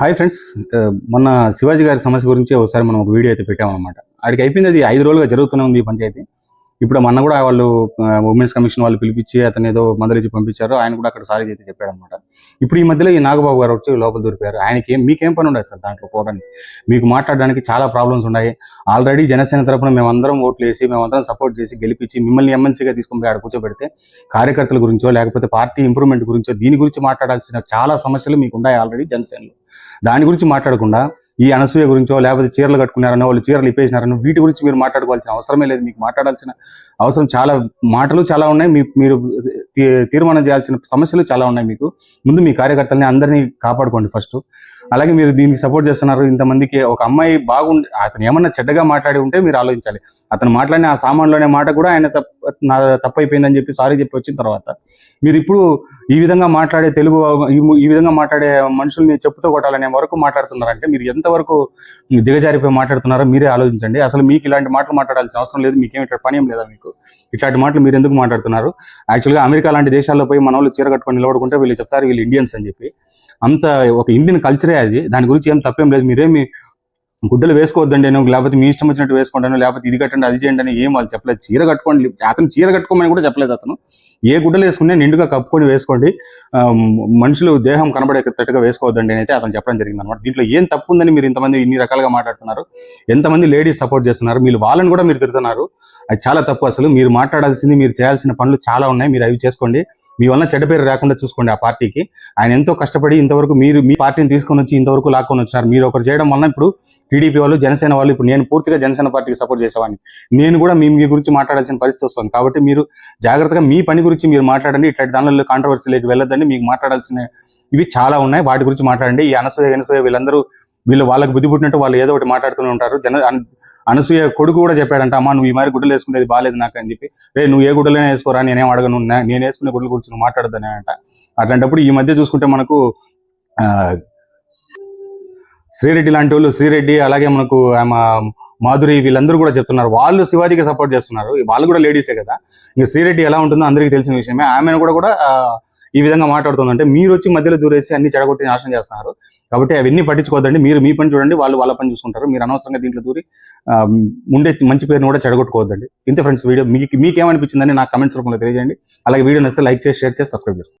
Hi friends ఆ, మొన్న శివాజీ గారి సమస్య గురించి ఒకసారి మనం ఒక వీడియో అయితే పెట్టామన్నమాట. ఆడికి అయిపోయింది అది ఐదు రోజులుగా జరుగుతూనే ఉంది ఈ పంచాయతీ. ఇప్పుడు మొన్న కూడా వాళ్ళు ఉమెన్స్ కమిషన్ వాళ్ళు పిలిపించి అతను ఏదో మందలిచ్చి పంపించారు. ఆయన కూడా అక్కడ సారీ చేతి చెప్పాడు అనమాట ఇప్పుడు ఈ మధ్యలో ఈ నాగబాబు గారు వచ్చి లోపల దొరికారు. ఆయనకి మీకేం పని ఉండదు సార్ దాంట్లో పోవడానికి. మీకు మాట్లాడడానికి చాలా ప్రాబ్లమ్స్ ఉన్నాయి. ఆల్రెడీ జనసేన తరపున మేమందరం ఓట్లు వేసి మేమందరం సపోర్ట్ చేసి గెలిపించి మిమ్మల్ని ఎమ్మెల్సీగా తీసుకుని ఆడ కూర్చోబెడితే కార్యకర్తల గురించో లేకపోతే పార్టీ ఇంప్రూవ్మెంట్ గురించో దీని గురించి మాట్లాడాల్సిన చాలా సమస్యలు మీకు ఉన్నాయి ఆల్రెడీ జనసేనలో. దాని గురించి మాట్లాడకుండా ఈ అనసూయ గురించో లేకపోతే చీరలు కట్టుకున్నారనో వాళ్ళు చీరలు ఇప్పేసినారనో వీటి గురించి మీరు మాట్లాడుకోవాల్సిన అవసరమే లేదు. మీకు మాట్లాడాల్సిన అవసరం చాలా మాటలు చాలా ఉన్నాయి. మీ మీరు తీర్మానం చేయాల్సిన సమస్యలు చాలా ఉన్నాయి మీకు. ముందు మీ కార్యకర్తలని అందరినీ కాపాడుకోండి ఫస్ట్. అలాగే మీరు దీనికి సపోర్ట్ చేస్తున్నారు. ఇంతమందికి ఒక అమ్మాయి బాగుండి అతను ఏమన్నా చెడ్డగా మాట్లాడి ఉంటే మీరు ఆలోచించాలి. అతను మాట్లాడిన ఆ సామాన్లోనే మాట కూడా ఆయన నా తప్పైపోయిందని చెప్పి సారీ చెప్పి వచ్చిన తర్వాత మీరు ఇప్పుడు ఈ విధంగా మాట్లాడే తెలుగు ఈ- విధంగా మాట్లాడే మనుషుల్ని చెప్పుతో కొట్టాలనే వరకు మాట్లాడుతున్నారంటే మీరు ఎంతవరకు దిగజారిపోయి మాట్లాడుతున్నారో మీరే ఆలోచించండి. అసలు మీకు ఇలాంటి మాటలు మాట్లాడాల్సిన అవసరం లేదు. మీకేం ఇట్లా పని ఏం లేదా మీకు? ఇట్లాంటి మాటలు మీరు ఎందుకు మాట్లాడుతున్నారు? యాక్చువల్గా అమెరికా లాంటి దేశాల్లో పోయి మన వాళ్ళు చీర కట్టుకొని నిలబడుకుంటే వీళ్ళు చెప్తారు వీళ్ళు ఇండియన్స్ అని చెప్పి. అంత ఒక ఇండియన్ కల్చరే అది. దాని గురించి ఏం తప్పేం లేదు. మీరేమి గుడ్డలు వేసుకోవద్దండి నేను లేకపోతే మీ ఇష్టం వచ్చినట్టు వేసుకుంటాను లేకపోతే ఇది కట్టండి అది చేయండి అని ఏం వాళ్ళు చెప్పలేదు. చీర కట్టుకోండి అతను చీర కట్టుకోమని కూడా చెప్పలేదు అతను. ఏ గుడ్డలు వేసుకున్నా నిండుగా కప్పుకొని వేసుకోండి. మనుషులు దేహం కనబడేటట్టుగా వేసుకోవద్దండి అని అయితే అతను చెప్పడం జరిగింది అనమాట దీంట్లో ఏం తప్పు ఉందని మీరు ఇంతమంది ఇన్ని రకాలుగా మాట్లాడుతున్నారు. ఎంతమంది లేడీస్ సపోర్ట్ చేస్తున్నారు. మీరు వాళ్ళని కూడా మీరు తిడుతున్నారు. అది చాలా తప్పు అసలు. మీరు మాట్లాడాల్సింది మీరు చేయాల్సిన పనులు చాలా ఉన్నాయి. మీరు అవి చేసుకోండి. మీ వల్ల చెడ్డ పేరు రాకుండా చూసుకోండి ఆ పార్టీకి. ఆయన ఎంతో కష్టపడి ఇంతవరకు మీరు మీ పార్టీని తీసుకొని వచ్చి ఇంతవరకు లాక్కొని వచ్చినారు. మీరు ఒకరు చేయడం వలన ఇప్పుడు టీడీపీ వాళ్ళు జనసేన వాళ్ళు ఇప్పుడు నేను పూర్తిగా జనసేన పార్టీకి సపోర్ట్ చేసేవాడిని. నేను కూడా మీ మీ గురించి మాట్లాడాల్సిన పరిస్థితి వస్తుంది. కాబట్టి మీరు జాగ్రత్తగా మీ పని గురించి మీరు మాట్లాడండి. ఇట్లాంటి దానిలో కాంట్రవర్సీలోకి వెళ్ళొద్దండి. మీకు మాట్లాడాల్సిన ఇవి చాలా ఉన్నాయి. వాటి గురించి మాట్లాడండి. ఈ అనసూయ అనసూయ వీళ్ళందరూ వీళ్ళు వాళ్ళకి బుద్ధి పుట్టినట్టు వాళ్ళు ఏదో ఒకటి మాట్లాడుతూనే ఉంటారు. జన అనసూయ కొడుకు కూడా చెప్పాడంట అమ్మా నువ్వు ఈ మరి గుడ్డలు వేసుకునేది బాగాలేదు నాకు అని చెప్పి. రే నువ్వు ఏ గుడ్డలైనా వేసుకోరా? నేనేం అడగను. నేను వేసుకునే గుడ్డల గురించి నువ్వు మాట్లాడదని అంట. అట్లాంటప్పుడు ఈ మధ్య చూసుకుంటే మనకు ఆ, శ్రీరెడ్డి లాంటి వాళ్ళు శ్రీరెడ్డి అలాగే మనకు ఆమె మాధురి వీళ్ళందరూ కూడా చెప్తున్నారు. వాళ్ళు శివాజీకి సపోర్ట్ చేస్తున్నారు. వాళ్ళు కూడా లేడీసే కదా. ఇంకా శ్రీరెడ్డి ఎలా ఉంటుందో అందరికీ తెలిసిన విషయమే. ఆమెను కూడా కూడా ఈ విధంగా మాట్లాడుతుందంటే మీరు వచ్చి మధ్యలో దూరేసి అన్ని చెడగొట్టి నాశనం చేస్తున్నారు. కాబట్టి అవన్నీ పట్టించుకోవద్దండి. మీరు మీ పని చూడండి. వాళ్ళు వాళ్ళ పని చూసుకుంటారు. మీరు అనవసరంగా దీంట్లో దూరి ఉండే మంచి పేరుని కూడా చెడగొట్టుకోవద్దండి. ఇంతే ఫ్రెండ్స్ వీడియో మీకు మీకేమనిపించిందని నాకు కమెంట్స్ రూపంలో తెలియజేయండి. అలాగే వీడియో నచ్చితే లైక్ చేసి షేర్ చేసి సబ్స్క్రైబ్ చేసుకోండి